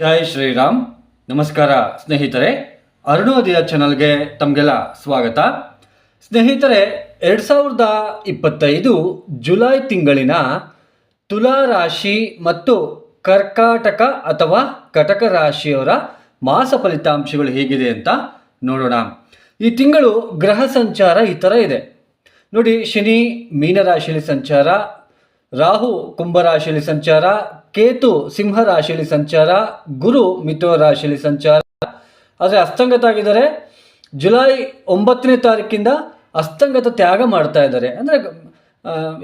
ಜೈ ಶ್ರೀರಾಮ್. ನಮಸ್ಕಾರ ಸ್ನೇಹಿತರೆ. ಅರುಣೋದಯ ಚಾನಲ್ಗೆ ತಮಗೆಲ್ಲ ಸ್ವಾಗತ. ಸ್ನೇಹಿತರೆ, ಎರಡು ಸಾವಿರದ ಇಪ್ಪತ್ತೈದು ಜುಲೈ ತಿಂಗಳಿನ ತುಲಾ ರಾಶಿ ಮತ್ತು ಕರ್ಕಾಟಕ ಅಥವಾ ಕಟಕ ರಾಶಿಯವರ ಮಾಸ ಫಲಿತಾಂಶಗಳು ಹೇಗಿದೆ ಅಂತ ನೋಡೋಣ. ಈ ತಿಂಗಳು ಗ್ರಹ ಸಂಚಾರ ಈ ಥರ ಇದೆ. ನೋಡಿ, ಶನಿ ಮೀನರಾಶಿಯಲ್ಲಿ ಸಂಚಾರ ರಾಹು ಕುಂಭರಾಶಿಯಲ್ಲಿ ಸಂಚಾರ, ಕೇತು ಸಿಂಹ ರಾಶಿಯಲ್ಲಿ ಸಂಚಾರ, ಗುರು ಮಿಥುನ ರಾಶಿಯಲ್ಲಿ ಸಂಚಾರ. ಆದರೆ ಅಸ್ತಂಗತ ಆಗಿದ್ದಾರೆ. ಜುಲೈ ಒಂಬತ್ತನೇ ತಾರೀಕಿಂದ ಅಸ್ತಂಗತ ತ್ಯಾಗ ಮಾಡ್ತಾ ಇದ್ದಾರೆ. ಅಂದರೆ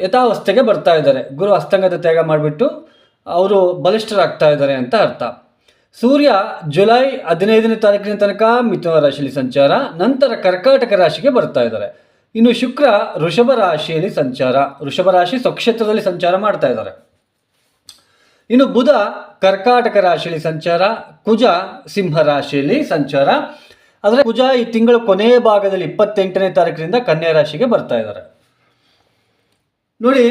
ಯಥಾವಸ್ಥೆಗೆ ಬರ್ತಾ ಇದ್ದಾರೆ. ಗುರು ಅಸ್ತಂಗತ ತ್ಯಾಗ ಮಾಡಿಬಿಟ್ಟು ಅವರು ಬಲಿಷ್ಠರಾಗ್ತಾ ಇದ್ದಾರೆ ಅಂತ ಅರ್ಥ. ಸೂರ್ಯ ಜುಲೈ ಹದಿನೈದನೇ ತಾರೀಕಿನ ತನಕ ಮಿಥುನ ರಾಶಿಯಲ್ಲಿ ಸಂಚಾರ, ನಂತರ ಕರ್ಕಾಟಕ ರಾಶಿಗೆ ಬರ್ತಾ ಇದ್ದಾರೆ. ಇನ್ನು ಶುಕ್ರ ವೃಷಭ ರಾಶಿಯಲ್ಲಿ ಸಂಚಾರ. ವೃಷಭ ರಾಶಿ ಸ್ವಕ್ಷೇತ್ರದಲ್ಲಿ ಸಂಚಾರ ಮಾಡ್ತಾ ಇದ್ದಾರೆ. ಇನ್ನು ಬುಧ ಕರ್ಕಾಟಕ ರಾಶಿಯಲ್ಲಿ ಸಂಚಾರ, ಕುಜ ಸಿಂಹ ರಾಶಿಯಲ್ಲಿ ಸಂಚಾರ. ಆದರೆ ಕುಜ ಈ ತಿಂಗಳ ಕೊನೆಯ ಭಾಗದಲ್ಲಿ ಇಪ್ಪತ್ತೆಂಟನೇ ತಾರೀಕಿನಿಂದ ಕನ್ಯಾ ರಾಶಿಗೆ ಬರ್ತಾ ಇದ್ದಾರೆ. ನೋಡಿ,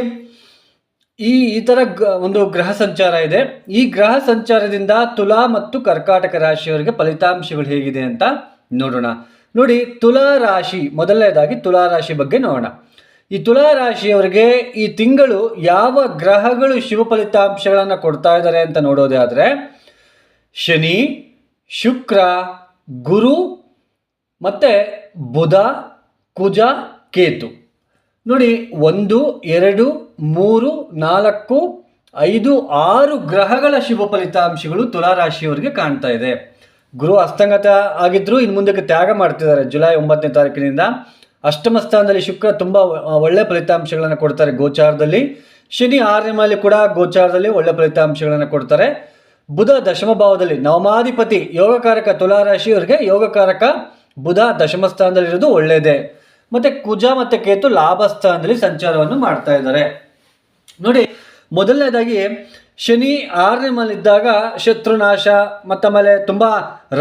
ಈ ಈ ಥರ ಒಂದು ಗ್ರಹ ಸಂಚಾರ ಇದೆ. ಈ ಗ್ರಹ ಸಂಚಾರದಿಂದ ತುಲಾ ಮತ್ತು ಕರ್ಕಾಟಕ ರಾಶಿಯವರಿಗೆ ಫಲಿತಾಂಶಗಳು ಹೇಗಿದೆ ಅಂತ ನೋಡೋಣ. ನೋಡಿ ತುಲಾ ರಾಶಿ, ಮೊದಲನೇದಾಗಿ ತುಲಾ ರಾಶಿ ಬಗ್ಗೆ ನೋಡೋಣ. ಈ ತುಲಾ ರಾಶಿಯವರಿಗೆ ಈ ತಿಂಗಳು ಯಾವ ಗ್ರಹಗಳು ಶುಭ ಫಲಿತಾಂಶಗಳನ್ನು ಕೊಡ್ತಾ ಇದ್ದಾರೆ ಅಂತ ನೋಡೋದೇ ಆದರೆ, ಶನಿ, ಶುಕ್ರ, ಗುರು ಮತ್ತು ಬುಧ, ಕುಜ, ಕೇತು. ನೋಡಿ ಒಂದು, ಎರಡು, ಮೂರು, ನಾಲ್ಕು, ಐದು, ಆರು ಗ್ರಹಗಳ ಶುಭ ಫಲಿತಾಂಶಗಳು ತುಲಾ ರಾಶಿಯವರಿಗೆ ಕಾಣ್ತಾ ಇದೆ. ಗುರು ಅಸ್ತಂಗತ ಆಗಿದ್ರು, ಇನ್ನು ಮುಂದಕ್ಕೆ ತ್ಯಾಗ ಮಾಡ್ತಿದ್ದಾರೆ. ಜುಲೈ ಒಂಬತ್ತನೇ ತಾರೀಕಿನಿಂದ ಅಷ್ಟಮ ಸ್ಥಾನದಲ್ಲಿ ಶುಕ್ರ ತುಂಬ ಒಳ್ಳೆ ಫಲಿತಾಂಶಗಳನ್ನು ಕೊಡ್ತಾರೆ ಗೋಚಾರದಲ್ಲಿ. ಶನಿ ಆರನೇ ಕೂಡ ಗೋಚಾರದಲ್ಲಿ ಒಳ್ಳೆ ಫಲಿತಾಂಶಗಳನ್ನು ಕೊಡ್ತಾರೆ. ಬುಧ ದಶಮ ಭಾವದಲ್ಲಿ ನವಮಾಧಿಪತಿ ಯೋಗಕಾರಕ ತುಲಾ ರಾಶಿಯವರಿಗೆ ಯೋಗಕಾರಕ ಬುಧ ದಶಮ ಸ್ಥಾನದಲ್ಲಿರೋದು ಒಳ್ಳೆಯದೇ ಮತ್ತೆ ಕುಜ ಮತ್ತೆ ಕೇತು ಲಾಭ ಸ್ಥಾನದಲ್ಲಿ ಸಂಚಾರವನ್ನು ಮಾಡ್ತಾ ಇದ್ದಾರೆ. ನೋಡಿ, ಮೊದಲನೇದಾಗಿ ಶನಿ ಆರನೇ ಮಲ್ಲಿದ್ದಾಗ ಶತ್ರುನಾಶ ಮತ್ತು ಆಮೇಲೆ ತುಂಬ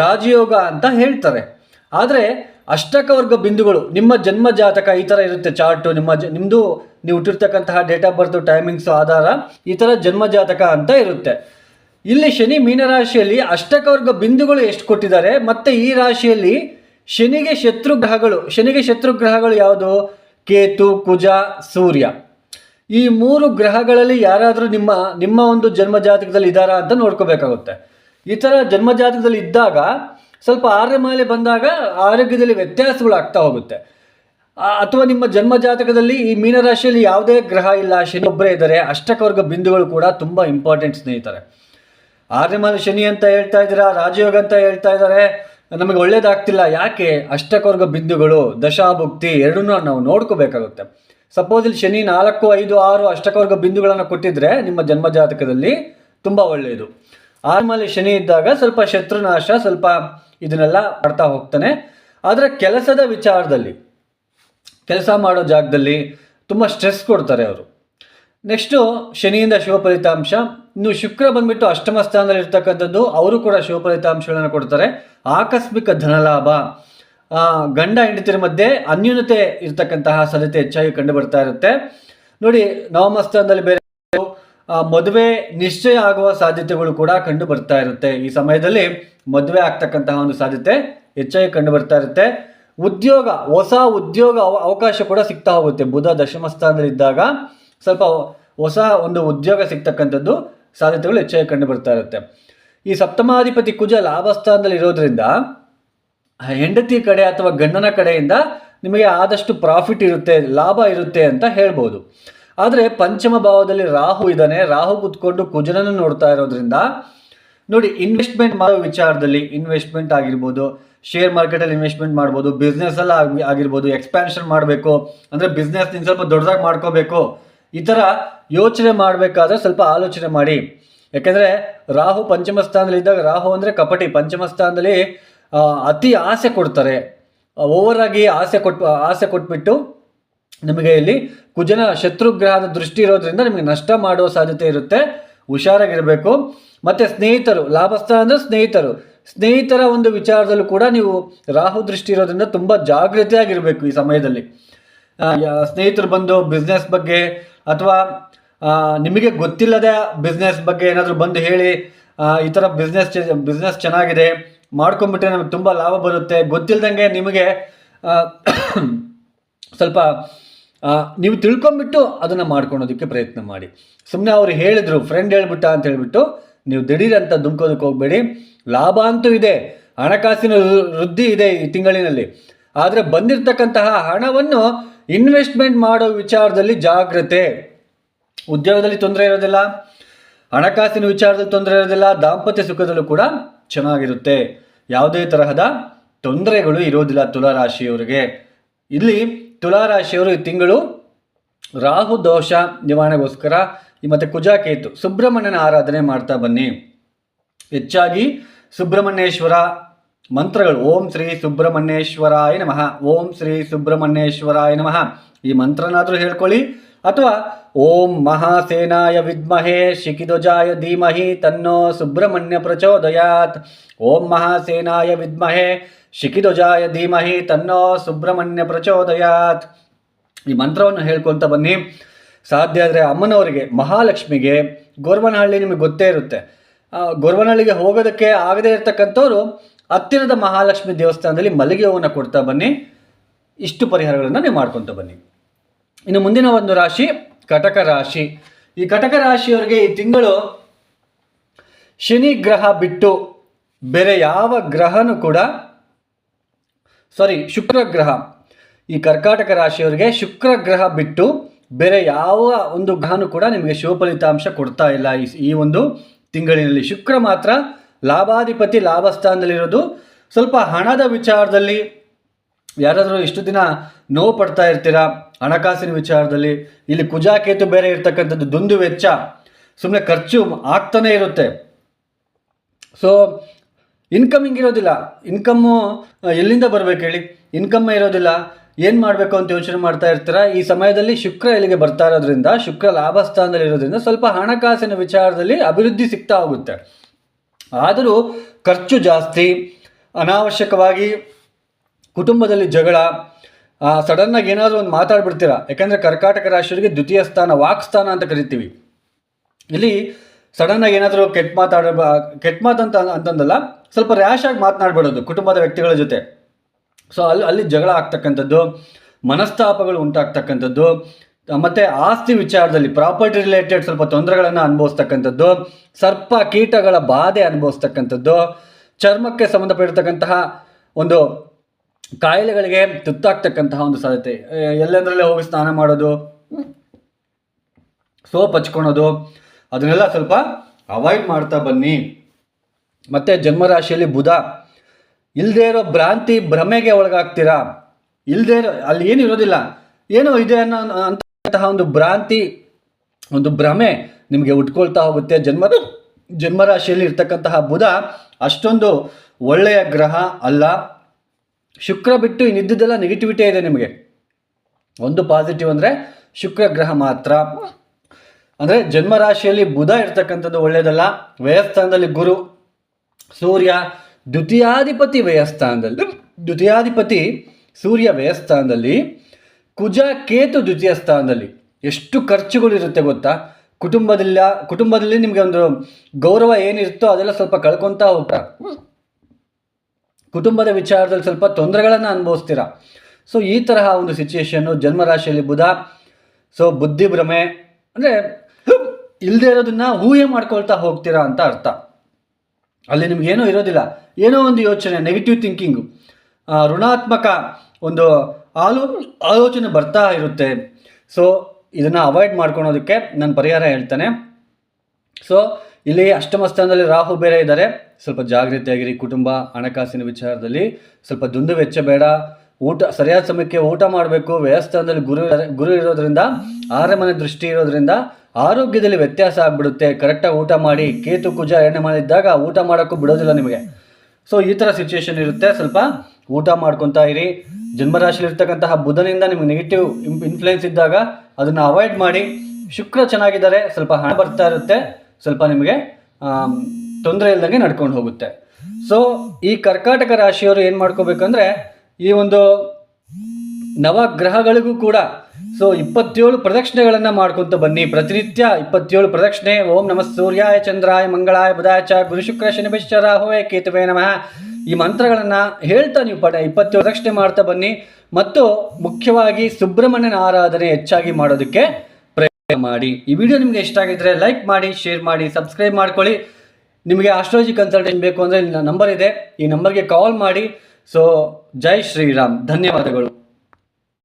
ರಾಜಯೋಗ ಅಂತ ಹೇಳ್ತಾರೆ. ಆದರೆ ಅಷ್ಟಕವರ್ಗ ಬಿಂದುಗಳು, ನಿಮ್ಮ ಜನ್ಮ ಜಾತಕ ಈ ಥರ ಇರುತ್ತೆ, ಚಾರ್ಟು, ನಿಮ್ಮ ಜ ನಿಮ್ಮದು ನೀವು ಹುಟ್ಟಿರ್ತಕ್ಕಂತಹ ಡೇಟ್ ಆಫ್ ಬರ್ತು ಟೈಮಿಂಗ್ಸು ಆಧಾರ, ಈ ಥರ ಜನ್ಮ ಜಾತಕ ಅಂತ ಇರುತ್ತೆ. ಇಲ್ಲಿ ಶನಿ ಮೀನರಾಶಿಯಲ್ಲಿ ಅಷ್ಟಕವರ್ಗ ಬಿಂದುಗಳು ಎಷ್ಟು ಕೊಟ್ಟಿದ್ದಾರೆ, ಮತ್ತು ಈ ರಾಶಿಯಲ್ಲಿ ಶನಿಗೆ ಶತ್ರು ಗ್ರಹಗಳು ಶನಿಗೆ ಶತ್ರು ಗ್ರಹಗಳು ಯಾವುದು? ಕೇತು, ಕುಜ, ಸೂರ್ಯ. ಈ ಮೂರು ಗ್ರಹಗಳಲ್ಲಿ ಯಾರಾದರೂ ನಿಮ್ಮ ನಿಮ್ಮ ಒಂದು ಜನ್ಮ ಜಾತಕದಲ್ಲಿ ಇದ್ದಾರಾ ಅಂತ ನೋಡ್ಕೋಬೇಕಾಗುತ್ತೆ. ಈ ಥರ ಜನ್ಮ ಜಾತಕದಲ್ಲಿ ಇದ್ದಾಗ ಸ್ವಲ್ಪ ಆರ್ಯ ಮೇಲೆ ಬಂದಾಗ ಆರೋಗ್ಯದಲ್ಲಿ ವ್ಯತ್ಯಾಸಗಳು ಆಗ್ತಾ ಹೋಗುತ್ತೆ. ಅಥವಾ ನಿಮ್ಮ ಜನ್ಮ ಜಾತಕದಲ್ಲಿ ಈ ಮೀನರಾಶಿಯಲ್ಲಿ ಯಾವುದೇ ಗ್ರಹ ಇಲ್ಲ, ಶನಿ ಒಬ್ಬರೇ ಇದ್ದಾರೆ, ಅಷ್ಟಕವರ್ಗ ಬಿಂದುಗಳು ಕೂಡ ತುಂಬ ಇಂಪಾರ್ಟೆಂಟ್ ಸ್ನೇಹಿತರೆ. ಆರ್ಯ ಮಾಲೆ ಶನಿ ಅಂತ ಹೇಳ್ತಾ ಇದ್ದೀರಾ, ರಾಜಯೋಗ ಅಂತ ಹೇಳ್ತಾ ಇದ್ದಾರೆ, ನಮಗೆ ಒಳ್ಳೇದಾಗ್ತಿಲ್ಲ, ಯಾಕೆ? ಅಷ್ಟಕವರ್ಗ ಬಿಂದುಗಳು, ದಶಾಭುಕ್ತಿ, ಎರಡನ್ನೂ ನಾವು ನೋಡ್ಕೋಬೇಕಾಗುತ್ತೆ. ಸಪೋಸ್ ಇಲ್ಲಿ ಶನಿ ನಾಲ್ಕು, ಐದು, ಆರು ಅಷ್ಟಕವರ್ಗ ಬಿಂದುಗಳನ್ನು ಕೊಟ್ಟಿದ್ರೆ ನಿಮ್ಮ ಜನ್ಮ ಜಾತಕದಲ್ಲಿ ತುಂಬ ಒಳ್ಳೆಯದು. ಆರ್ಮಲ್ಲಿ ಶನಿ ಇದ್ದಾಗ ಸ್ವಲ್ಪ ಶತ್ರುನಾಶ ಸ್ವಲ್ಪ ಇದನ್ನೆಲ್ಲ ಮಾಡ್ತಾ ಹೋಗ್ತಾನೆ. ಆದರೆ ಕೆಲಸದ ವಿಚಾರದಲ್ಲಿ, ಕೆಲಸ ಮಾಡೋ ಜಾಗದಲ್ಲಿ ತುಂಬ ಸ್ಟ್ರೆಸ್ ಕೊಡ್ತಾರೆ ಅವರು. ನೆಕ್ಸ್ಟು ಶನಿಯಿಂದ ಶಿವ ಫಲಿತಾಂಶ. ಇನ್ನು ಶುಕ್ರ ಬಂದ್ಬಿಟ್ಟು ಅಷ್ಟಮ ಸ್ಥಾನದಲ್ಲಿ ಇರ್ತಕ್ಕಂಥದ್ದು ಅವರು ಕೂಡ ಶಿವ ಫಲಿತಾಂಶಗಳನ್ನು ಕೊಡ್ತಾರೆ. ಆಕಸ್ಮಿಕ ಧನಲಾಭ ಗಂಡ ಹೆಂಡತಿರ ಮಧ್ಯೆ ಅನ್ಯೂನತೆ ಇರತಕ್ಕಂತಹ ಸಾಧ್ಯತೆ ಹೆಚ್ಚಾಗಿ ಕಂಡು ಬರ್ತಾ ಇರುತ್ತೆ. ನೋಡಿ ನವಮಸ್ಥಾನದಲ್ಲಿ ಬೇರೆ ಮದುವೆ ನಿಶ್ಚಯ ಆಗುವ ಸಾಧ್ಯತೆಗಳು ಕೂಡ ಕಂಡು ಬರ್ತಾ ಇರುತ್ತೆ. ಈ ಸಮಯದಲ್ಲಿ ಮದುವೆ ಆಗ್ತಕ್ಕಂತಹ ಒಂದು ಸಾಧ್ಯತೆ ಹೆಚ್ಚಾಗಿ ಕಂಡು ಬರ್ತಾ ಇರುತ್ತೆ. ಉದ್ಯೋಗ, ಹೊಸ ಉದ್ಯೋಗ ಅವ- ಅವಕಾಶ ಕೂಡ ಸಿಗ್ತಾ ಹೋಗುತ್ತೆ. ಬುಧ ದಶಮ ಸ್ಥಾನದಲ್ಲಿ ಇದ್ದಾಗ ಸ್ವಲ್ಪ ಹೊಸ ಒಂದು ಉದ್ಯೋಗ ಸಿಗ್ತಕ್ಕಂಥದ್ದು ಸಾಧ್ಯತೆಗಳು ಹೆಚ್ಚಾಗಿ ಕಂಡು ಬರ್ತಾ ಇರುತ್ತೆ. ಈ ಸಪ್ತಮಾಧಿಪತಿ ಕುಜ ಲಾಭ ಸ್ಥಾನದಲ್ಲಿ ಇರೋದ್ರಿಂದ ಹೆಂಡತಿ ಕಡೆ ಅಥವಾ ಗಂಡನ ಕಡೆಯಿಂದ ನಿಮಗೆ ಆದಷ್ಟು ಪ್ರಾಫಿಟ್ ಇರುತ್ತೆ, ಲಾಭ ಇರುತ್ತೆ ಅಂತ ಹೇಳ್ಬೋದು. ಆದರೆ ಪಂಚಮ ಭಾವದಲ್ಲಿ ರಾಹು ಇದ್ದಾನೆ, ರಾಹು ಕುತ್ಕೊಂಡು ಕುಜನನ್ನು ನೋಡ್ತಾ ಇರೋದ್ರಿಂದ ನೋಡಿ ಇನ್ವೆಸ್ಟ್ಮೆಂಟ್ ಮಾಡೋ ವಿಚಾರದಲ್ಲಿ ಇನ್ವೆಸ್ಟ್ಮೆಂಟ್ ಆಗಿರ್ಬೋದು ಶೇರ್ ಮಾರ್ಕೆಟಲ್ಲಿ ಇನ್ವೆಸ್ಟ್ಮೆಂಟ್ ಮಾಡ್ಬೋದು ಬಿಸ್ನೆಸ್ ಎಲ್ಲ ಆಗಿ- ಆಗಿರ್ಬೋದು ಎಕ್ಸ್ಪ್ಯಾನ್ಷನ್ ಮಾಡಬೇಕು, ಅಂದರೆ ಬಿಸ್ನೆಸ್ ನೀನು ಸ್ವಲ್ಪ ದೊಡ್ಡದಾಗಿ ಮಾಡ್ಕೋಬೇಕು, ಈ ಥರ ಯೋಚನೆ ಮಾಡಬೇಕಾದ್ರೆ ಸ್ವಲ್ಪ ಆಲೋಚನೆ ಮಾಡಿ. ಯಾಕೆಂದರೆ ರಾಹು ಪಂಚಮ ಸ್ಥಾನದಲ್ಲಿ ಇದ್ದಾಗ ರಾಹು ಅಂದರೆ ಕಪಟಿ, ಪಂಚಮ ಸ್ಥಾನದಲ್ಲಿ ಅತಿ ಆಸೆ ಕೊಡ್ತಾರೆ. ಓವರ್ ಆಗಿ ಆಸೆ ಕೊಟ್ಟು ಆಸೆ ಕೊಟ್ಬಿಟ್ಟು ನಿಮಗೆ ಇಲ್ಲಿ ಕುಜನ ಶತ್ರುಗ್ರಹದ ದೃಷ್ಟಿ ಇರೋದ್ರಿಂದ ನಿಮಗೆ ನಷ್ಟ ಮಾಡುವ ಸಾಧ್ಯತೆ ಇರುತ್ತೆ. ಹುಷಾರಾಗಿರಬೇಕು. ಮತ್ತು ಸ್ನೇಹಿತರು ಲಾಭಸ್ಥಾನ ಅಂದರೆ ಸ್ನೇಹಿತರು. ಸ್ನೇಹಿತರ ಒಂದು ವಿಚಾರದಲ್ಲೂ ಕೂಡ ನೀವು ರಾಹು ದೃಷ್ಟಿ ಇರೋದ್ರಿಂದ ತುಂಬ ಜಾಗೃತಿಯಾಗಿರಬೇಕು ಈ ಸಮಯದಲ್ಲಿ. ಸ್ನೇಹಿತರು ಬಂದು ಬಿಸ್ನೆಸ್ ಬಗ್ಗೆ ಅಥವಾ ನಿಮಗೆ ಗೊತ್ತಿಲ್ಲದ ಬಿಸ್ನೆಸ್ ಬಗ್ಗೆ ಏನಾದರೂ ಬಂದು ಹೇಳಿ ಈ ಥರ ಬಿಸ್ನೆಸ್ ಬಿಸ್ನೆಸ್ ಚೆನ್ನಾಗಿದೆ. ಮಾಡ್ಕೊಂಡ್ಬಿಟ್ರೆ ನಮಗೆ ತುಂಬ ಲಾಭ ಬರುತ್ತೆ. ಗೊತ್ತಿಲ್ದಂಗೆ ನಿಮಗೆ ಸ್ವಲ್ಪ ನೀವು ತಿಳ್ಕೊಂಬಿಟ್ಟು ಅದನ್ನು ಮಾಡ್ಕೊಳೋದಕ್ಕೆ ಪ್ರಯತ್ನ ಮಾಡಿ. ಸುಮ್ಮನೆ ಅವ್ರು ಹೇಳಿದ್ರು ಫ್ರೆಂಡ್ ಹೇಳ್ಬಿಟ್ಟ ಅಂತ ಹೇಳಿಬಿಟ್ಟು ನೀವು ದಿಢೀರ್ ಅಂತ ದುಮ್ಕೋದಕ್ಕೆ ಹೋಗಬೇಡಿ. ಲಾಭ ಅಂತೂ ಇದೆ, ಹಣಕಾಸಿನ ವೃದ್ಧಿ ಇದೆ ಈ ತಿಂಗಳಿನಲ್ಲಿ. ಆದರೆ ಬಂದಿರತಕ್ಕಂತಹ ಹಣವನ್ನು ಇನ್ವೆಸ್ಟ್ಮೆಂಟ್ ಮಾಡೋ ವಿಚಾರದಲ್ಲಿ ಜಾಗ್ರತೆ. ಉದ್ಯೋಗದಲ್ಲಿ ತೊಂದರೆ ಇರೋದಿಲ್ಲ, ಹಣಕಾಸಿನ ವಿಚಾರದಲ್ಲಿ ತೊಂದರೆ ಇರೋದಿಲ್ಲ, ದಾಂಪತ್ಯ ಸುಖದಲ್ಲೂ ಕೂಡ ಚೆನ್ನಾಗಿರುತ್ತೆ. ಯಾವುದೇ ತರಹದ ತೊಂದರೆಗಳು ಇರೋದಿಲ್ಲ ತುಲಾರಾಶಿಯವರಿಗೆ. ಇಲ್ಲಿ ತುಲಾರಾಶಿಯವರು ಈ ತಿಂಗಳು ರಾಹು ದೋಷ ನಿವಾರಣೆಗೋಸ್ಕರ ಮತ್ತೆ ಕುಜಾಕೇತು, ಸುಬ್ರಹ್ಮಣ್ಯನ ಆರಾಧನೆ ಮಾಡ್ತಾ ಬನ್ನಿ. ಹೆಚ್ಚಾಗಿ ಸುಬ್ರಹ್ಮಣ್ಯೇಶ್ವರ ಮಂತ್ರಗಳು, ಓಂ ಶ್ರೀ ಸುಬ್ರಹ್ಮಣ್ಯೇಶ್ವರಾಯ ನಮಃ, ಓಂ ಶ್ರೀ ಸುಬ್ರಹ್ಮಣ್ಯೇಶ್ವರಾಯ ನಮಃ. ಈ ಮಂತ್ರನಾದರೂ ಹೇಳ್ಕೊಳ್ಳಿ ಅಥವಾ ಓಂ ಮಹಾಸೇನಾಯ ವಿದ್ಮಹೇ ಶಿಖಿಧ್ವಜಾಯ ಧೀಮಹಿ ತನ್ನೋ ಸುಬ್ರಹ್ಮಣ್ಯ ಪ್ರಚೋದಯಾತ್. ಓಂ ಮಹಾಸೇನಾಯ ವಿದ್ಮಹೇ ಶಿಖಿಧ್ವಜಾಯ ಧೀಮಹಿ ತನ್ನೋ ಸುಬ್ರಹ್ಮಣ್ಯ ಪ್ರಚೋದಯಾತ್. ಈ ಮಂತ್ರವನ್ನು ಹೇಳ್ಕೊತ ಬನ್ನಿ. ಸಾಧ್ಯ ಆದರೆ ಅಮ್ಮನವರಿಗೆ, ಮಹಾಲಕ್ಷ್ಮಿಗೆ ಗೋರ್ವನಹಳ್ಳಿ ನಿಮಗೆ ಗೊತ್ತೇ ಇರುತ್ತೆ. ಗೊರ್ವನಹಳ್ಳಿಗೆ ಹೋಗೋದಕ್ಕೆ ಆಗದೇ ಇರತಕ್ಕಂಥವ್ರು ಹತ್ತಿರದ ಮಹಾಲಕ್ಷ್ಮಿ ದೇವಸ್ಥಾನದಲ್ಲಿ ಮಲ್ಲಿಗೆ ಹೂವನ್ನು ಕೊಡ್ತಾ ಬನ್ನಿ. ಇಷ್ಟು ಪರಿಹಾರಗಳನ್ನು ನೀವು ಮಾಡ್ಕೊತ ಬನ್ನಿ. ಇನ್ನು ಮುಂದಿನ ಒಂದು ರಾಶಿ ಕಟಕ ರಾಶಿ. ಈ ಕಟಕ ರಾಶಿಯವರಿಗೆ ಈ ತಿಂಗಳು ಶನಿ ಗ್ರಹ ಬಿಟ್ಟು ಬೇರೆ ಯಾವ ಗ್ರಹನೂ ಕೂಡ ಸಾರಿ ಶುಕ್ರ ಗ್ರಹ. ಈ ಕರ್ಕಾಟಕ ರಾಶಿಯವರಿಗೆ ಶುಕ್ರ ಗ್ರಹ ಬಿಟ್ಟು ಬೇರೆ ಯಾವ ಒಂದು ಗ್ರಹನೂ ಕೂಡ ನಿಮಗೆ ಶುಭ ಫಲಿತಾಂಶ ಕೊಡ್ತಾ ಇಲ್ಲ. ಈ ಒಂದು ತಿಂಗಳಿನಲ್ಲಿ ಶುಕ್ರ ಮಾತ್ರ ಲಾಭಾಧಿಪತಿ ಲಾಭಸ್ಥಾನದಲ್ಲಿರೋದು. ಸ್ವಲ್ಪ ಹಣದ ವಿಚಾರದಲ್ಲಿ ಯಾರಾದರೂ ಇಷ್ಟು ದಿನ ನೋವು ಪಡ್ತಾ ಇರ್ತೀರಾ? ಹಣಕಾಸಿನ ವಿಚಾರದಲ್ಲಿ ಇಲ್ಲಿ ಕುಜಾಕೇತು ಬೇರೆ ಇರ್ತಕ್ಕಂಥದ್ದು ದುಂದು ವೆಚ್ಚ ಸುಮ್ಮನೆ ಖರ್ಚು ಆಗ್ತಾನೆ ಇರುತ್ತೆ. ಸೊ ಇನ್ಕಮಿಂಗ್ ಇರೋದಿಲ್ಲ. ಇನ್ಕಮ್ಮು ಎಲ್ಲಿಂದ ಬರಬೇಕು ಹೇಳಿ? ಇನ್ಕಮ್ಮೇ ಇರೋದಿಲ್ಲ. ಏನು ಮಾಡಬೇಕು ಅಂತ ಯೋಚನೆ ಮಾಡ್ತಾ ಇರ್ತೀರ? ಈ ಸಮಯದಲ್ಲಿ ಶುಕ್ರ ಇಲ್ಲಿಗೆ ಬರ್ತಾ ಇರೋದ್ರಿಂದ, ಶುಕ್ರ ಲಾಭಸ್ಥಾನದಲ್ಲಿ ಇರೋದ್ರಿಂದ ಸ್ವಲ್ಪ ಹಣಕಾಸಿನ ವಿಚಾರದಲ್ಲಿ ಅಭಿವೃದ್ಧಿ ಸಿಗ್ತಾ ಹೋಗುತ್ತೆ. ಆದರೂ ಖರ್ಚು ಜಾಸ್ತಿ, ಅನಾವಶ್ಯಕವಾಗಿ ಕುಟುಂಬದಲ್ಲಿ ಜಗಳ ಸಡನ್ನಾಗಿ ಏನಾದರೂ ಒಂದು ಮಾತಾಡ್ಬಿಡ್ತೀರಾ? ಯಾಕಂದರೆ ಕರ್ಕಾಟಕ ರಾಶಿಯವರಿಗೆ ದ್ವಿತೀಯ ಸ್ಥಾನ, ವಾಕ್ ಸ್ಥಾನ ಅಂತ ಕರಿತೀವಿ. ಇಲ್ಲಿ ಸಡನ್ನಾಗಿ ಏನಾದರೂ ಕೆಟ್ಟ ಮಾತಾಡ, ಕೆಟ್ಟ ಮಾತಂತ ಅಂತಂದಲ್ಲ, ಸ್ವಲ್ಪ ರ್ಯಾಶ್ ಆಗಿ ಮಾತನಾಡ್ಬಿಡೋದು ಕುಟುಂಬದ ವ್ಯಕ್ತಿಗಳ ಜೊತೆ. ಸೊ ಅಲ್ಲಿ ಅಲ್ಲಿ ಜಗಳ ಆಗ್ತಕ್ಕಂಥದ್ದು, ಮನಸ್ತಾಪಗಳು ಉಂಟಾಗ್ತಕ್ಕಂಥದ್ದು ಮತ್ತು ಆಸ್ತಿ ವಿಚಾರದಲ್ಲಿ ಪ್ರಾಪರ್ಟಿ ರಿಲೇಟೆಡ್ ಸ್ವಲ್ಪ ತೊಂದರೆಗಳನ್ನು ಅನುಭವಿಸ್ತಕ್ಕಂಥದ್ದು, ಸರ್ಪ ಕೀಟಗಳ ಬಾಧೆ ಅನುಭವಿಸ್ತಕ್ಕಂಥದ್ದು, ಚರ್ಮಕ್ಕೆ ಸಂಬಂಧಪಟ್ಟಿರ್ತಕ್ಕಂತಹ ಒಂದು ಕಾಯಿಲೆಗಳಿಗೆ ತುತ್ತಾಗ್ತಕ್ಕಂತಹ ಒಂದು ಸಾಧ್ಯತೆ. ಎಲ್ಲೆಂದ್ರಲ್ಲೇ ಹೋಗಿ ಸ್ನಾನ ಮಾಡೋದು, ಸೋಪ್ ಹಚ್ಕೊಳೋದು, ಅದನ್ನೆಲ್ಲ ಸ್ವಲ್ಪ ಅವಾಯ್ಡ್ ಮಾಡ್ತಾ ಬನ್ನಿ. ಮತ್ತು ಜನ್ಮರಾಶಿಯಲ್ಲಿ ಬುಧ ಇಲ್ಲದೇ ಇರೋ ಭ್ರಾಂತಿ ಭ್ರಮೆಗೆ ಒಳಗಾಗ್ತೀರಾ? ಇಲ್ಲದೇ ಇರೋ, ಅಲ್ಲಿ ಏನು ಇರೋದಿಲ್ಲ. ಏನೋ ಇದೆ ಅನ್ನೋ ಅಂತಹ ಒಂದು ಭ್ರಾಂತಿ, ಒಂದು ಭ್ರಮೆ ನಿಮಗೆ ಉಟ್ಕೊಳ್ತಾ ಹೋಗುತ್ತೆ. ಜನ್ಮ ಜನ್ಮರಾಶಿಯಲ್ಲಿ ಇರ್ತಕ್ಕಂತಹ ಬುಧ ಅಷ್ಟೊಂದು ಒಳ್ಳೆಯ ಗ್ರಹ ಅಲ್ಲ. ಶುಕ್ರ ಬಿಟ್ಟು ಇನ್ನಿದ್ದುದೆಲ್ಲ ನೆಗೆಟಿವಿಟಿ ಇದೆ ನಿಮಗೆ. ಒಂದು ಪಾಸಿಟಿವ್ ಅಂದರೆ ಶುಕ್ರ ಗ್ರಹ ಮಾತ್ರ. ಅಂದರೆ ಜನ್ಮರಾಶಿಯಲ್ಲಿ ಬುಧ ಇರ್ತಕ್ಕಂಥದ್ದು ಒಳ್ಳೆಯದಲ್ಲ ವ್ಯಯಸ್ಥಾನದಲ್ಲಿ ಗುರು, ಸೂರ್ಯ, ದ್ವಿತೀಯಾಧಿಪತಿ ವ್ಯಯಸ್ಥಾನದಲ್ಲಿ, ದ್ವಿತೀಯಾಧಿಪತಿ ಸೂರ್ಯ ವ್ಯಯಸ್ಥಾನದಲ್ಲಿ, ಕುಜ ಕೇತು ದ್ವಿತೀಯ ಸ್ಥಾನದಲ್ಲಿ. ಎಷ್ಟು ಖರ್ಚುಗಳಿರುತ್ತೆ ಗೊತ್ತಾ? ಕುಟುಂಬದಿಲ್ಲ, ಕುಟುಂಬದಲ್ಲಿ ನಿಮಗೆ ಒಂದು ಗೌರವ ಏನಿರುತ್ತೋ ಅದೆಲ್ಲ ಸ್ವಲ್ಪ ಕಳ್ಕೊತಾ ಹೋಗ್ತಾ. ಕುಟುಂಬದ ವಿಚಾರದಲ್ಲಿ ಸ್ವಲ್ಪ ತೊಂದರೆಗಳನ್ನು ಅನುಭವಿಸ್ತೀರಾ? ಸೊ ಈ ತರಹ ಒಂದು ಸಿಚುಯೇಷನ್ನು ಜನ್ಮರಾಶಿಯಲ್ಲಿ ಬುಧ ಸೊ ಬುದ್ಧಿ ಭ್ರಮೆ, ಅಂದರೆ ಇಲ್ಲದೆ ಇರೋದನ್ನ ಊಹೆ ಮಾಡ್ಕೊಳ್ತಾ ಹೋಗ್ತೀರಾ ಅಂತ ಅರ್ಥ. ಅಲ್ಲಿ ನಿಮ್ಗೇನೂ ಇರೋದಿಲ್ಲ. ಏನೋ ಒಂದು ಯೋಚನೆ ನೆಗೆಟಿವ್ ಥಿಂಕಿಂಗು ಋಣಾತ್ಮಕ ಒಂದು ಆಲೋ, ಆಲೋಚನೆ ಬರ್ತಾ ಇರುತ್ತೆ. ಸೊ ಇದನ್ನು ಅವಾಯ್ಡ್ ಮಾಡ್ಕೊಳೋದಕ್ಕೆ ನಾನು ಪರಿಹಾರ ಹೇಳ್ತೇನೆ. ಸೊ ಇಲ್ಲಿ ಅಷ್ಟಮ ಸ್ಥಾನದಲ್ಲಿ ರಾಹು ಬೇರೆ ಇದ್ದಾರೆ. ಸ್ವಲ್ಪ ಜಾಗೃತಿಯಾಗಿರಿ ಕುಟುಂಬ, ಹಣಕಾಸಿನ ವಿಚಾರದಲ್ಲಿ. ಸ್ವಲ್ಪ ದುಂದು ವೆಚ್ಚ ಬೇಡ. ಊಟ, ಸರಿಯಾದ ಸಮಯಕ್ಕೆ ಊಟ ಮಾಡಬೇಕು. ವ್ಯಯಸ್ಥಾನದಲ್ಲಿ ಗುರು ಗುರು ಇರೋದ್ರಿಂದ ಆರನೇ ಮನೆ ದೃಷ್ಟಿ ಇರೋದ್ರಿಂದ ಆರೋಗ್ಯದಲ್ಲಿ ವ್ಯತ್ಯಾಸ ಆಗ್ಬಿಡುತ್ತೆ. ಕರೆಕ್ಟಾಗಿ ಊಟ ಮಾಡಿ. ಕೇತು ಕುಜ ಎಣ್ಣೆ ಮಾಡಿದ್ದಾಗ ಊಟ ಮಾಡೋಕ್ಕೂ ಬಿಡೋದಿಲ್ಲ ನಿಮಗೆ. ಸೊ ಈ ಥರ ಸಿಚುಯೇಷನ್ ಇರುತ್ತೆ. ಸ್ವಲ್ಪ ಊಟ ಮಾಡ್ಕೊತಾ ಇರಿ. ಜನ್ಮರಾಶಿಲಿರ್ತಕ್ಕಂತಹ ಬುಧನಿಂದ ನಿಮಗೆ ನೆಗೆಟಿವ್ ಇನ್ಫ್ಲುಯೆನ್ಸ್ ಇದ್ದಾಗ ಅದನ್ನು ಅವಾಯ್ಡ್ ಮಾಡಿ. ಶುಕ್ರ ಚೆನ್ನಾಗಿದ್ದಾರೆ. ಸ್ವಲ್ಪ ಹಣ ಬರ್ತಾ ಇರುತ್ತೆ. ಸ್ವಲ್ಪ ನಿಮಗೆ ತೊಂದರೆ ಇಲ್ದಂಗೆ ನಡ್ಕೊಂಡು ಹೋಗುತ್ತೆ. ಸೊ ಈ ಕರ್ಕಾಟಕ ರಾಶಿಯವರು ಏನು ಮಾಡ್ಕೋಬೇಕಂದ್ರೆ, ಈ ಒಂದು ನವಗ್ರಹಗಳಿಗೂ ಕೂಡ ಸೊ ಇಪ್ಪತ್ತೇಳು ಪ್ರದಕ್ಷಿಣೆಗಳನ್ನು ಮಾಡ್ಕೊಂತ ಬನ್ನಿ. ಪ್ರತಿನಿತ್ಯ ಇಪ್ಪತ್ತೇಳು ಪ್ರದಕ್ಷಿಣೆ. ಓಂ ನಮಃ ಸೂರ್ಯಾಯ ಚಂದ್ರಾಯ ಮಂಗಳಾಯ ಬುಧಾಯ ಚ, ಗುರು ಶುಕ್ರ ಶನಿಭಶ್ಚರ ರಾಹುವೇ ಕೇತುವೆ ನಮಃ. ಈ ಮಂತ್ರಗಳನ್ನು ಹೇಳ್ತಾ ನೀವು ಪಡೆ ಇಪ್ಪತ್ತೇಳು ಪ್ರದಕ್ಷಿಣೆ ಮಾಡ್ತಾ ಬನ್ನಿ. ಮತ್ತು ಮುಖ್ಯವಾಗಿ ಸುಬ್ರಹ್ಮಣ್ಯನ ಆರಾಧನೆ ಹೆಚ್ಚಾಗಿ ಮಾಡೋದಕ್ಕೆ ಮಾಡಿ. ಈ ವಿಡಿಯೋ ನಿಮಗೆ ಇಷ್ಟ ಆಗಿದ್ರೆ ಲೈಕ್ ಮಾಡಿ ಶೇರ್ ಮಾಡಿ ಸಬ್ಸ್ಕ್ರೈಬ್ ಮಾಡ್ಕೊಳ್ಳಿ. ನಿಮಗೆ ಆಸ್ಟ್ರಾಲಜಿ ಕನ್ಸಲ್ಟೆಂಟ್ ಬೇಕು ಅಂದರೆ ನಂಬರ್ ಇದೆ. ಈ ನಂಬರ್ಗೆ ಕಾಲ್ ಮಾಡಿ. ಸೊ ಜೈ ಶ್ರೀರಾಮ್. ಧನ್ಯವಾದಗಳು.